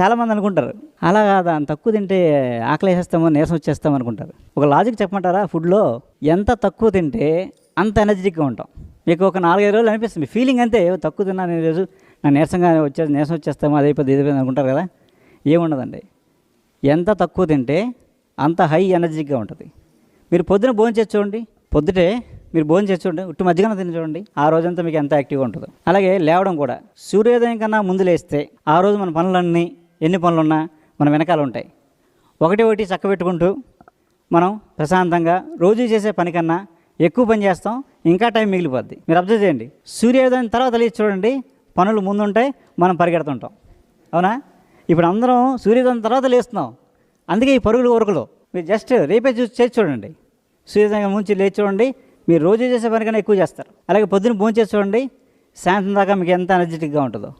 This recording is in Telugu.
చాలామంది అనుకుంటారు అలా కాదా అంత తక్కువ తింటే ఆకలి వేసేస్తామో నీరసం వచ్చేస్తాం అనుకుంటారు. ఒక లాజిక్ చెప్పమంటారా? ఫుడ్లో ఎంత తక్కువ తింటే అంత ఎనర్జెటిక్గా ఉంటాం. మీకు ఒక నాలుగైదు రోజులు అనిపిస్తుంది. ఫీలింగ్ అంతే తక్కువ తిన్నాను ఈరోజు రోజు నా నీరసంగా వచ్చే నీరసం వచ్చేస్తామో అదే అయిపోతుంది ఇది అనుకుంటారు కదా? ఏముండదండి. ఎంత తక్కువ తింటే అంత హై ఎనర్జీగా ఉంటుంది. మీరు పొద్దున భోజనం చేసి చూడండి. పొద్దుటే మీరు భోజనం చేసి చూడండి. ఉట్టు మధ్యాహ్నం తిని చూడండి. ఆ రోజంతా మీకు ఎంత యాక్టివ్గా ఉంటుందో. అలాగే లేవడం కూడా. సూర్యోదయం కన్నా ముందు లేస్తే ఆ రోజు మన పనులన్నీ ఎన్ని పనులున్నా మన వెనకాల ఉంటాయి. ఒకటి ఒకటి చక్కబెట్టుకుంటూ మనం ప్రశాంతంగా రోజు చేసే పని కన్నా ఎక్కువ పని చేస్తాం ఇంకా టైం మిగిలిపోద్ది. మీరు అబ్జర్వ్ చేయండి. సూర్యోదయం తర్వాత లేచి చూడండి పనులు ముందుంటాయి మనం పరిగెడుతుంటాం. అవునా? ఇప్పుడు అందరం సూర్యోదయం తర్వాత లేస్తున్నాం. అందుకే ఈ పరుగులు ఊరకలు. మీరు జస్ట్ రేపే చూసి చేసి చూడండి. సూర్యోదయం ముంచి లేచి చూడండి మీరు రోజు చేసే పనికన్నా ఎక్కువ చేస్తారు. అలాగే పొద్దున్న భోజనం చేసి చూడండి సాయంత్రం దాకా మీకు ఎంత ఎనర్జెటిక్గా ఉంటుందో.